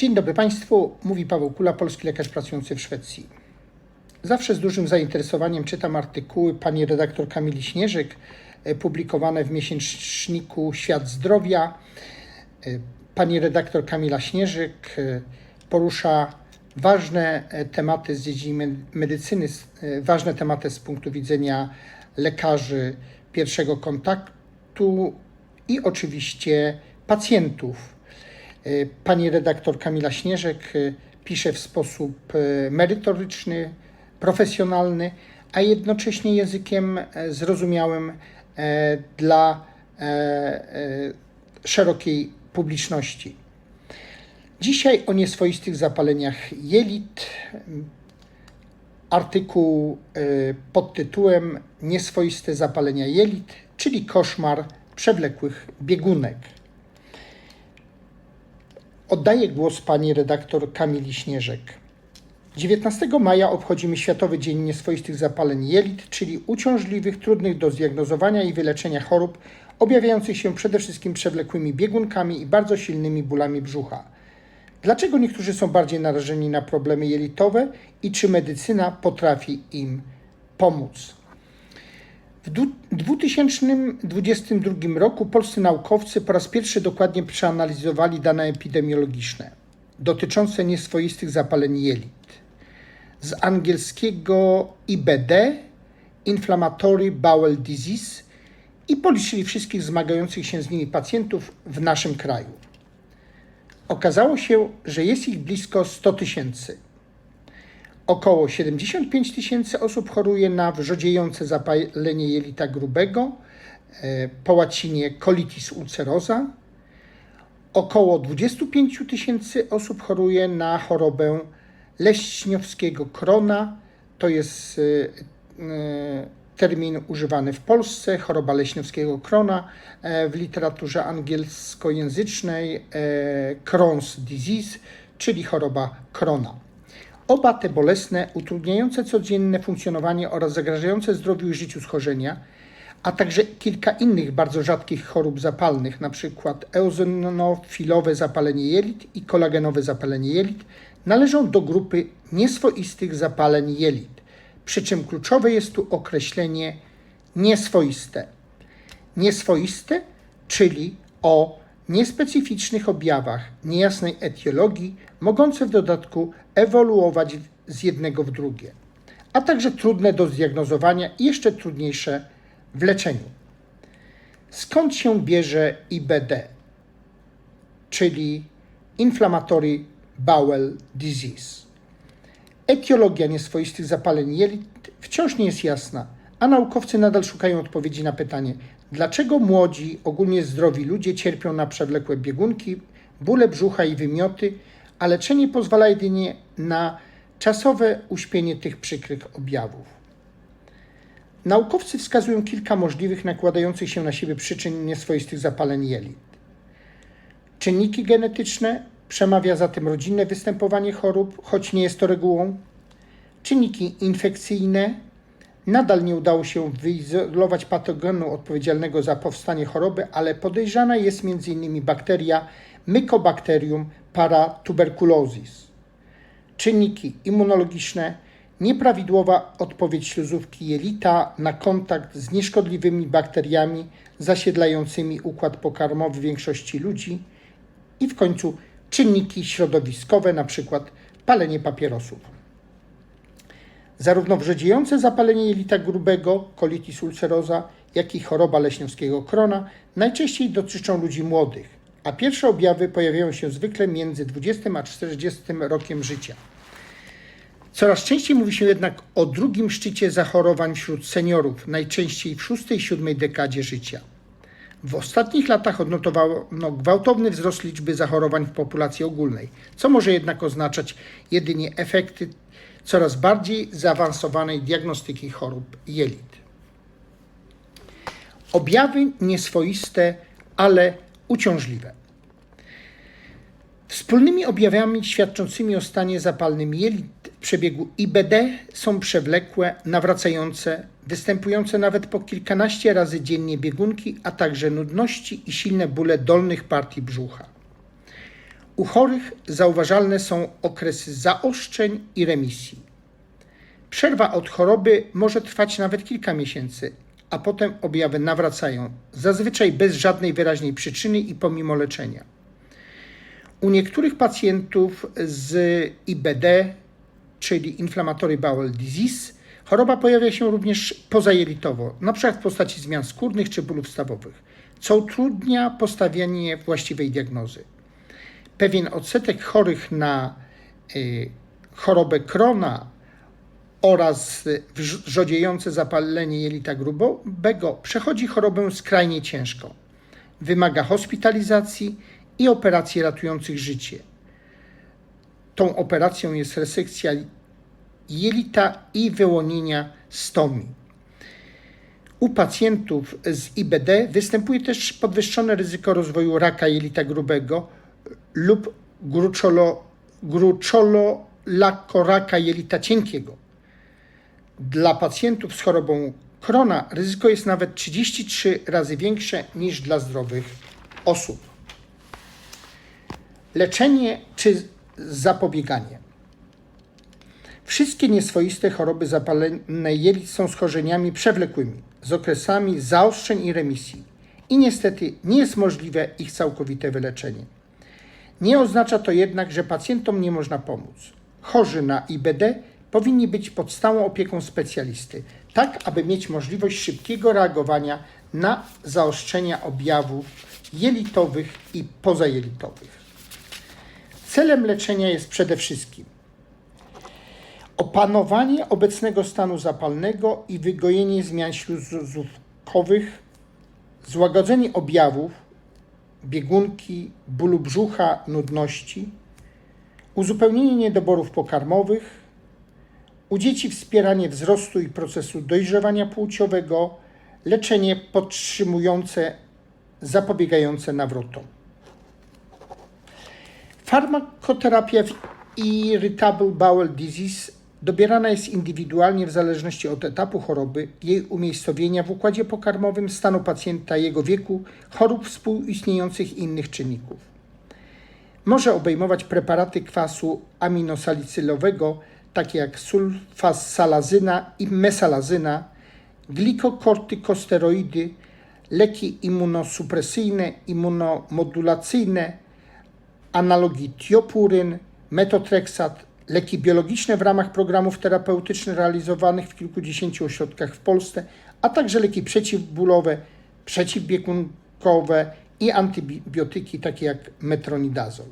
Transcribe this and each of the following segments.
Dzień dobry Państwu, mówi Paweł Kula, polski lekarz pracujący w Szwecji. Zawsze z dużym zainteresowaniem czytam artykuły pani redaktor Kamili Śnieżyk, e, publikowane w miesięczniku Świat Zdrowia. E, Pani redaktor Kamila Śnieżyk e, porusza ważne tematy z dziedziny me- medycyny, ważne tematy z punktu widzenia lekarzy pierwszego kontaktu i oczywiście pacjentów. E, Pani redaktor Kamila Śnieżek e, pisze w sposób e, merytoryczny, profesjonalny, a jednocześnie językiem zrozumiałym dla szerokiej publiczności. Dzisiaj o nieswoistych zapaleniach jelit. Artykuł pod tytułem Nieswoiste zapalenia jelit, czyli koszmar przewlekłych biegunek. Oddaję głos pani redaktor Kamili Śnieżek. 19 maja obchodzimy Światowy Dzień Nieswoistych Zapaleń Jelit, czyli uciążliwych, trudnych do zdiagnozowania i wyleczenia chorób, objawiających się przede wszystkim przewlekłymi biegunkami i bardzo silnymi bólami brzucha. Dlaczego niektórzy są bardziej narażeni na problemy jelitowe i czy medycyna potrafi im pomóc? W du- 2022 roku polscy naukowcy po raz pierwszy dokładnie przeanalizowali dane epidemiologiczne dotyczące nieswoistych zapaleń jelit. Z angielskiego IBD, Inflammatory Bowel Disease, i policzyli wszystkich zmagających się z nimi pacjentów w naszym kraju. Okazało się, że jest ich blisko 100 tysięcy. Około 75 tysięcy osób choruje na wrzodziejące zapalenie jelita grubego, e, po łacinie colitis ulcerosa. Około 25 tysięcy osób choruje na chorobę leśniowskiego krona. To jest e, e, termin używany w Polsce, choroba leśniowskiego krona. W literaturze angielskojęzycznej Crohn's disease, czyli choroba krona. Oba te bolesne, utrudniające codzienne funkcjonowanie oraz zagrażające zdrowiu i życiu schorzenia, a także kilka innych bardzo rzadkich chorób zapalnych, np. eozinofilowe zapalenie jelit i kolagenowe zapalenie jelit, należą do grupy nieswoistych zapaleń jelit. Przy czym kluczowe jest tu określenie nieswoiste. Nieswoiste, czyli o niespecyficznych objawach, niejasnej etiologii, mogące w dodatku ewoluować z jednego w drugie, a także trudne do zdiagnozowania i jeszcze trudniejsze w leczeniu. Skąd się bierze IBD, czyli Inflammatory Bowel Disease? Etiologia nieswoistych zapaleń jelit wciąż nie jest jasna, a naukowcy nadal szukają odpowiedzi na pytanie, dlaczego młodzi, ogólnie zdrowi ludzie cierpią na przewlekłe biegunki, bóle brzucha i wymioty, a leczenie pozwala jedynie na czasowe uśpienie tych przykrych objawów. Naukowcy wskazują kilka możliwych nakładających się na siebie przyczyn nieswoistych zapaleń jelit. Czynniki genetyczne, przemawia za tym rodzinne występowanie chorób, choć nie jest to regułą. Czynniki infekcyjne, nadal nie udało się wyizolować patogenu odpowiedzialnego za powstanie choroby, ale podejrzana jest m.in. bakteria Mycobacterium paratuberculosis. Czynniki immunologiczne, nieprawidłowa odpowiedź śluzówki jelita na kontakt z nieszkodliwymi bakteriami zasiedlającymi układ pokarmowy większości ludzi i w końcu czynniki środowiskowe, np. palenie papierosów. Zarówno wrzodziejące zapalenie jelita grubego, colitis ulcerosa, jak i choroba leśniowskiego krona najczęściej dotyczą ludzi młodych, a pierwsze objawy pojawiają się zwykle między 20 a 40 rokiem życia. Coraz częściej mówi się jednak o drugim szczycie zachorowań wśród seniorów, najczęściej w szóstej i siódmej dekadzie życia. W ostatnich latach odnotowano gwałtowny wzrost liczby zachorowań w populacji ogólnej, co może jednak oznaczać jedynie efekty coraz bardziej zaawansowanej diagnostyki chorób jelit. Objawy nieswoiste, ale uciążliwe. Wspólnymi objawami świadczącymi o stanie zapalnym jelit w przebiegu IBD są przewlekłe, nawracające, występujące nawet po kilkanaście razy dziennie biegunki, a także nudności i silne bóle dolnych partii brzucha. U chorych zauważalne są okresy zaostrzeń i remisji. Przerwa od choroby może trwać nawet kilka miesięcy, a potem objawy nawracają, zazwyczaj bez żadnej wyraźnej przyczyny i pomimo leczenia. U niektórych pacjentów z IBD, czyli Inflammatory Bowel Disease, choroba pojawia się również pozajelitowo, np. w postaci zmian skórnych czy bólów stawowych, co utrudnia postawienie właściwej diagnozy. Pewien odsetek chorych na y, chorobę Krona oraz wrzodziejące zapalenie jelita grubego przechodzi chorobę skrajnie ciężką. Wymaga hospitalizacji i operacji ratujących życie. Tą operacją jest resekcja jelita i wyłonienia stomii. U pacjentów z IBD występuje też podwyższone ryzyko rozwoju raka jelita grubego lub gruczolo, gruczolo-lakoraka jelita cienkiego. Dla pacjentów z chorobą Krona ryzyko jest nawet 33 razy większe niż dla zdrowych osób. Leczenie czy zapobieganie. Wszystkie nieswoiste choroby zapalne jelit są schorzeniami przewlekłymi, z okresami zaostrzeń i remisji i niestety nie jest możliwe ich całkowite wyleczenie. Nie oznacza to jednak, że pacjentom nie można pomóc. Chorzy na IBD powinni być pod stałą opieką specjalisty, tak aby mieć możliwość szybkiego reagowania na zaostrzenia objawów jelitowych i pozajelitowych. Celem leczenia jest przede wszystkim opanowanie obecnego stanu zapalnego i wygojenie zmian śluzówkowych, złagodzenie objawów biegunki, bólu brzucha, nudności, uzupełnienie niedoborów pokarmowych, u dzieci wspieranie wzrostu i procesu dojrzewania płciowego, leczenie podtrzymujące, zapobiegające nawrotom. Farmakoterapia w Irritable Bowel Disease dobierana jest indywidualnie w zależności od etapu choroby, jej umiejscowienia w układzie pokarmowym, stanu pacjenta, jego wieku, chorób współistniejących i innych czynników. Może obejmować preparaty kwasu aminosalicylowego, takie jak sulfasalazyna i mesalazyna, glikokortykosteroidy, leki immunosupresyjne, immunomodulacyjne, analogi tiopuryn, metotreksat, leki biologiczne w ramach programów terapeutycznych realizowanych w kilkudziesięciu ośrodkach w Polsce, a także leki przeciwbólowe, przeciwbiegunkowe i antybiotyki takie jak metronidazol.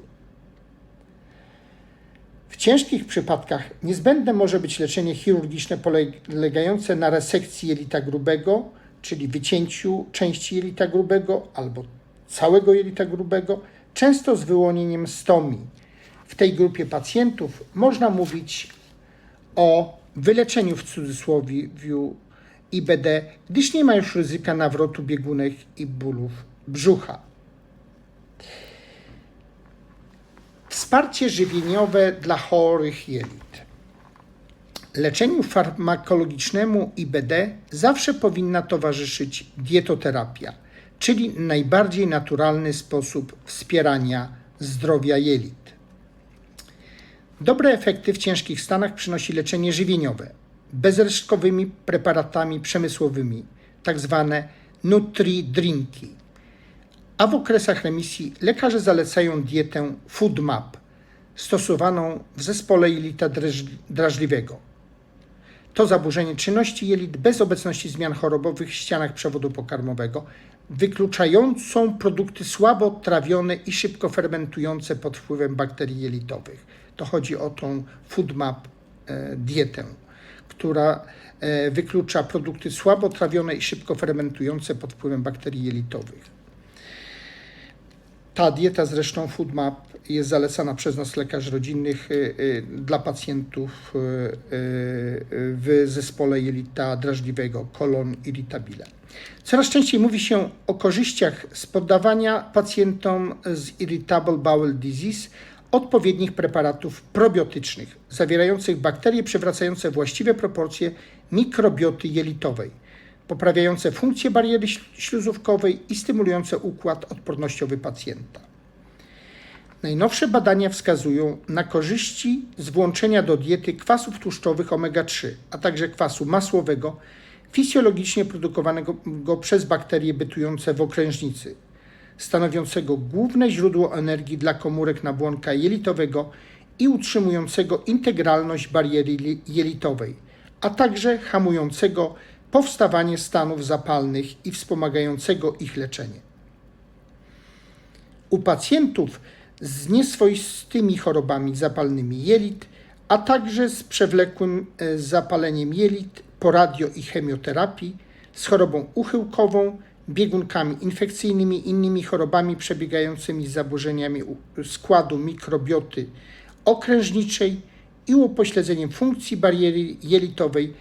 W ciężkich przypadkach niezbędne może być leczenie chirurgiczne polegające na resekcji jelita grubego, czyli wycięciu części jelita grubego albo całego jelita grubego, często z wyłonieniem stomii. Tej grupie pacjentów można mówić o wyleczeniu w cudzysłowie IBD, gdyż nie ma już ryzyka nawrotu biegunek i bólów brzucha. Wsparcie żywieniowe dla chorych jelit. Leczeniu farmakologicznemu IBD zawsze powinna towarzyszyć dietoterapia, czyli najbardziej naturalny sposób wspierania zdrowia jelit. Dobre efekty w ciężkich stanach przynosi leczenie żywieniowe bezresztkowymi preparatami przemysłowymi, tak zwane nutri-drinki. A w okresach remisji lekarze zalecają dietę FoodMap, stosowaną w zespole jelita drażliwego. To zaburzenie czynności jelit bez obecności zmian chorobowych w ścianach przewodu pokarmowego, wykluczającą produkty słabo trawione i szybko fermentujące pod wpływem bakterii jelitowych. To chodzi o tą FoodMap e, dietę, która e, wyklucza produkty słabo trawione i szybko fermentujące pod wpływem bakterii jelitowych. Ta dieta zresztą FoodMap jest zalecana przez nas lekarzy rodzinnych dla pacjentów w zespole jelita drażliwego colon irritabile. Coraz częściej mówi się o korzyściach z poddawania pacjentom z irritable bowel disease odpowiednich preparatów probiotycznych zawierających bakterie przywracające właściwe proporcje mikrobioty jelitowej, poprawiające funkcję bariery śluzówkowej i stymulujące układ odpornościowy pacjenta. Najnowsze badania wskazują na korzyści z włączenia do diety kwasów tłuszczowych omega-3, a także kwasu masłowego, fizjologicznie produkowanego go przez bakterie bytujące w okrężnicy, stanowiącego główne źródło energii dla komórek nabłonka jelitowego i utrzymującego integralność bariery li- jelitowej, a także hamującego powstawanie stanów zapalnych i wspomagającego ich leczenie. U pacjentów z nieswoistymi chorobami zapalnymi jelit, a także z przewlekłym e, zapaleniem jelit po radio i chemioterapii, z chorobą uchyłkową, biegunkami infekcyjnymi, innymi chorobami przebiegającymi z zaburzeniami składu mikrobioty okrężniczej i upośledzeniem funkcji bariery jelitowej,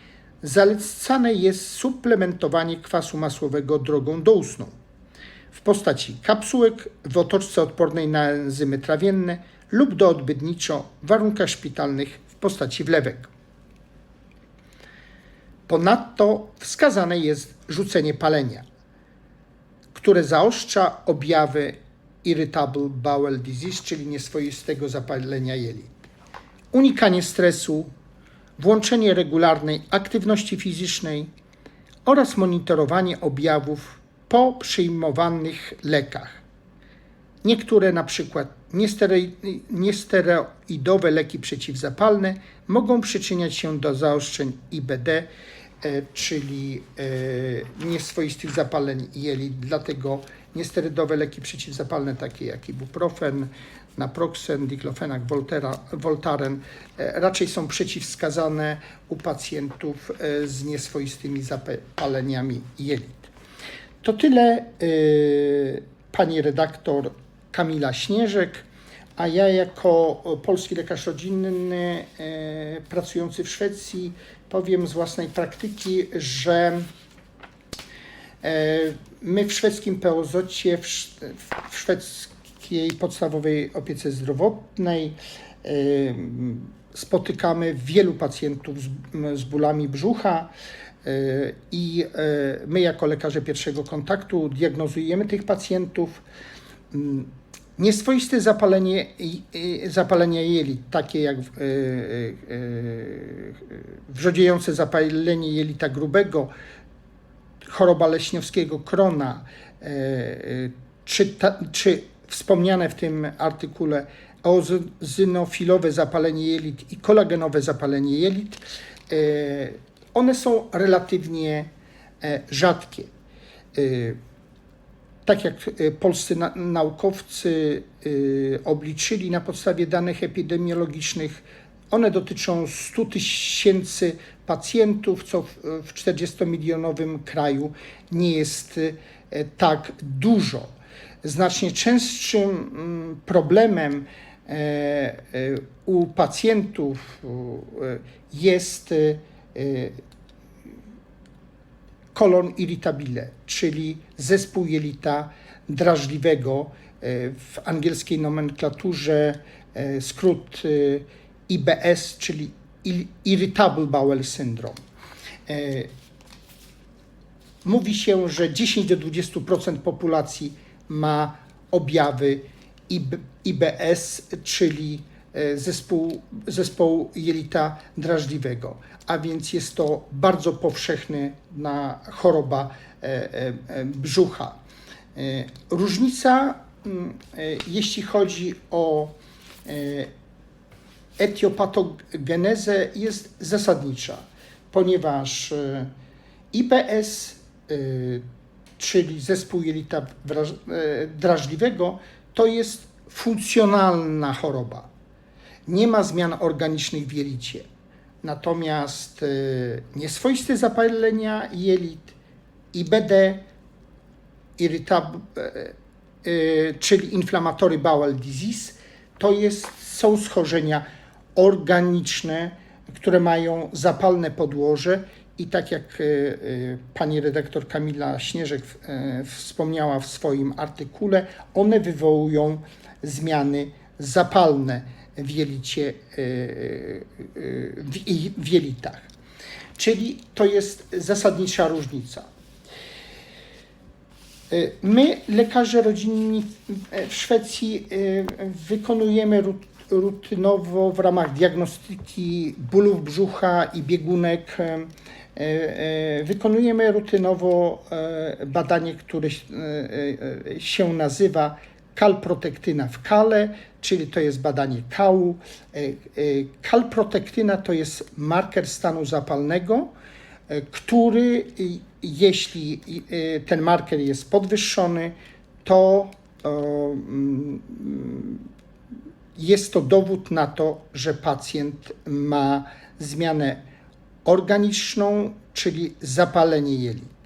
zalecane jest suplementowanie kwasu masłowego drogą doustną w postaci kapsułek w otoczce odpornej na enzymy trawienne lub doodbytniczo w warunkach szpitalnych w postaci wlewek. Ponadto wskazane jest rzucenie palenia, które zaostrza objawy irritable bowel disease, czyli nieswoistego zapalenia jelit. Unikanie stresu, włączenie regularnej aktywności fizycznej oraz monitorowanie objawów po przyjmowanych lekach. Niektóre, na przykład niesteroi- niesteroidowe leki przeciwzapalne, mogą przyczyniać się do zaostrzeń IBD, czyli e, nieswoistych zapaleń jelit. Dlatego niesterydowe leki przeciwzapalne, takie jak ibuprofen, naproxen, diklofenak, Voltera, Voltaren, e, raczej są przeciwwskazane u pacjentów e, z nieswoistymi zapaleniami jelit. To tyle pani redaktor Kamila Śnieżek, a ja jako polski lekarz rodzinny pracujący w Szwecji powiem z własnej praktyki, że y, my w szwedzkim POZ, w, sz- w szwedzkiej podstawowej opiece zdrowotnej y, spotykamy wielu pacjentów z, bólami brzucha. Y, I my, jako lekarze pierwszego kontaktu, diagnozujemy tych pacjentów. Nieswoiste zapalenie, zapalenia jelit, takie jak y, y, y, wrzodziejące zapalenie jelita grubego, choroba leśniowskiego krona, e, e, czy, ta, czy wspomniane w tym artykule eozynofilowe zapalenie jelit i kolagenowe zapalenie jelit, e, one są relatywnie e, rzadkie. Tak jak e, polscy na, naukowcy e, obliczyli na podstawie danych epidemiologicznych, one dotyczą 100 tysięcy pacjentów, co w, w 40-milionowym kraju nie jest e, tak dużo. Znacznie częstszym mm, problemem e, e, u pacjentów jest kolon irritabile, czyli zespół jelita drażliwego, e, w angielskiej nomenklaturze e, skrót e, IBS, czyli Irritable Bowel Syndrome. Mówi się, że 10 do 20% populacji ma objawy IB, IBS, czyli zespół, zespołu jelita drażliwego, a więc jest to bardzo powszechny na choroba e, e, e, brzucha. E, Różnica, mm, e, jeśli chodzi o e, etiopatogenezę jest zasadnicza, ponieważ e, e, czyli zespół jelita e, drażliwego, to jest funkcjonalna choroba. Nie ma zmian organicznych w jelicie. Natomiast e, nieswoiste zapalenia jelit, IBD, irritab, e, e, czyli inflammatory bowel disease, to jest, są schorzenia organiczne, które mają zapalne podłoże i tak jak e, pani redaktor Kamila Śnieżek wspomniała w swoim artykule, one wywołują zmiany zapalne w jelicie, e, e, w, w jelitach. Czyli to jest zasadnicza różnica. Y, My, lekarze rodzinni w Szwecji, wykonujemy rut- rutynowo w ramach diagnostyki bólów brzucha i biegunek. Wykonujemy rutynowo badanie, które się nazywa kalprotektyna w kale, czyli to jest badanie kału. Y, y, Kalprotektyna to jest marker stanu zapalnego, y, który jeśli ten marker jest podwyższony, to mm, jest to dowód na to, że pacjent ma zmianę organiczną, czyli zapalenie jelit.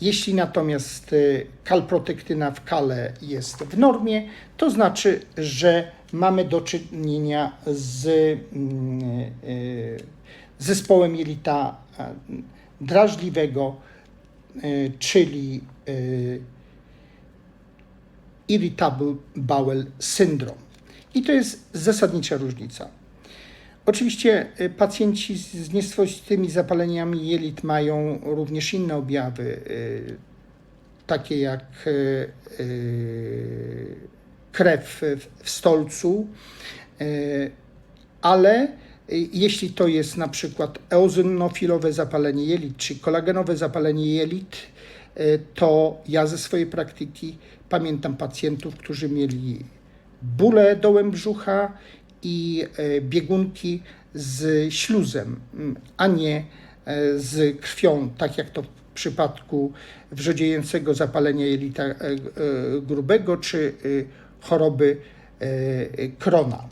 Jeśli natomiast y, kalprotektyna w kale jest w normie, to znaczy, że mamy do czynienia z mm, y, zespołem jelita drażliwego, y, czyli irritable bowel syndrome. I to jest zasadnicza różnica. Oczywiście y, pacjenci z- nieswoistymi zapaleniami jelit mają również inne objawy, y, takie jak y, krew w- stolcu, ale jeśli to jest na przykład eozynofilowe zapalenie jelit czy kolagenowe zapalenie jelit, to ja ze swojej praktyki pamiętam pacjentów, którzy mieli bóle dołem brzucha i e, biegunki z śluzem, a nie e, z krwią, tak jak to w przypadku wrzodziejącego zapalenia jelita e, grubego czy choroby Krona.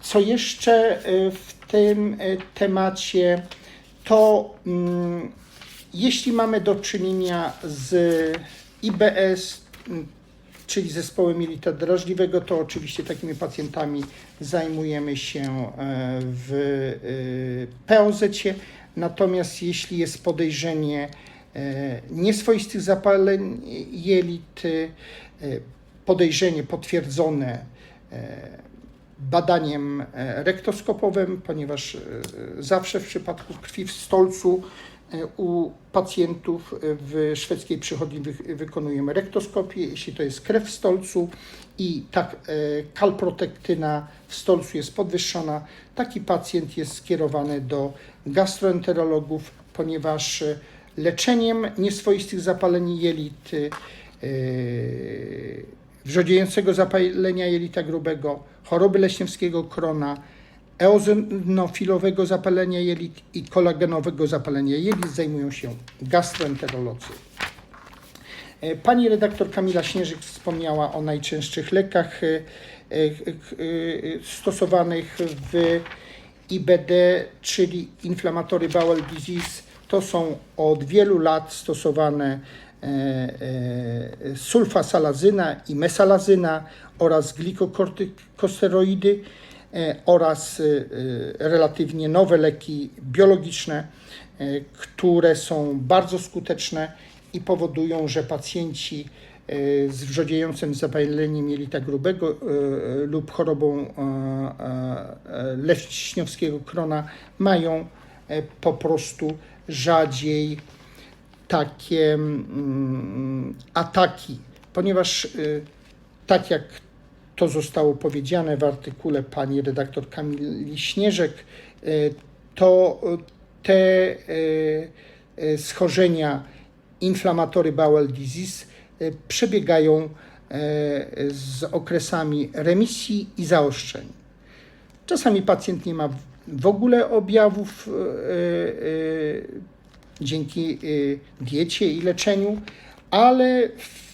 Co jeszcze w tym temacie, to mm, jeśli mamy do czynienia z IBS, czyli zespołem jelita drażliwego, to oczywiście takimi pacjentami zajmujemy się e, w e, POZ. Natomiast jeśli jest podejrzenie e, nieswoistych zapaleń jelit, podejrzenie potwierdzone badaniem rektoskopowym, ponieważ zawsze w przypadku krwi w stolcu u pacjentów w szwedzkiej przychodni wy- wykonujemy rektoskopię. Jeśli to jest krew w stolcu i tak e, kalprotektyna w stolcu jest podwyższona, taki pacjent jest skierowany do gastroenterologów, ponieważ e, leczeniem nieswoistych zapaleń jelit e, wrzodziejącego zapalenia jelita grubego, choroby leśniewskiego krona, eozinofilowego zapalenia jelit i kolagenowego zapalenia jelit zajmują się gastroenterolodzy. E, Pani redaktor Kamila Śnieżyk wspomniała o najczęstszych lekach e, e, stosowanych w IBD, czyli inflammatory bowel disease. To są od wielu lat stosowane sulfasalazyna i mesalazyna oraz glikokortykosteroidy oraz e, e, relatywnie nowe leki biologiczne, e, które są bardzo skuteczne i powodują, że pacjenci e, z wrzodziejącym zapaleniem jelita grubego e, e, lub chorobą e, e, e, leśniowskiego krona mają e, po prostu rzadziej takie mm, ataki, ponieważ tak jak to zostało powiedziane w artykule pani redaktor Kamili Śnieżek, y, to y, te y, schorzenia inflammatory bowel disease przebiegają z okresami remisji i zaostrzeń. Czasami pacjent nie ma w ogóle objawów dzięki diecie i leczeniu, ale w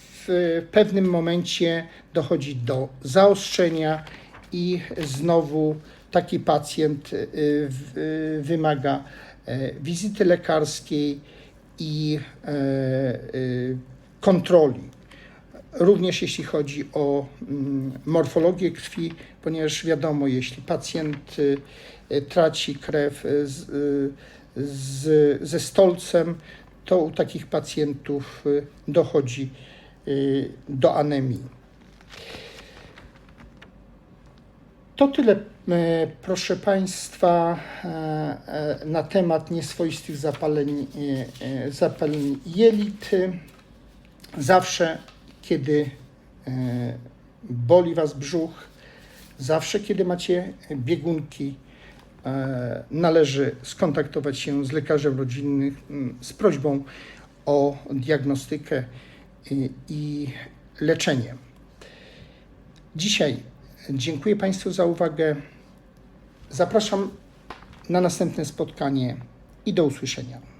pewnym momencie dochodzi do zaostrzenia i znowu taki pacjent y, w- y, wymaga e, wizyty lekarskiej i e, y, kontroli. Również jeśli chodzi o mm, morfologię krwi, ponieważ wiadomo, jeśli pacjent traci krew z, z, ze stolcem, to u takich pacjentów dochodzi do anemii. To tyle, e, proszę Państwa, e, e, na temat nieswoistych zapaleń, zapaleń jelit. Zawsze, kiedy boli Was brzuch, zawsze, kiedy macie biegunki, należy skontaktować się z lekarzem rodzinnym mm, z prośbą o diagnostykę i leczenie. Dzisiaj dziękuję Państwu za uwagę. Zapraszam na następne spotkanie i do usłyszenia.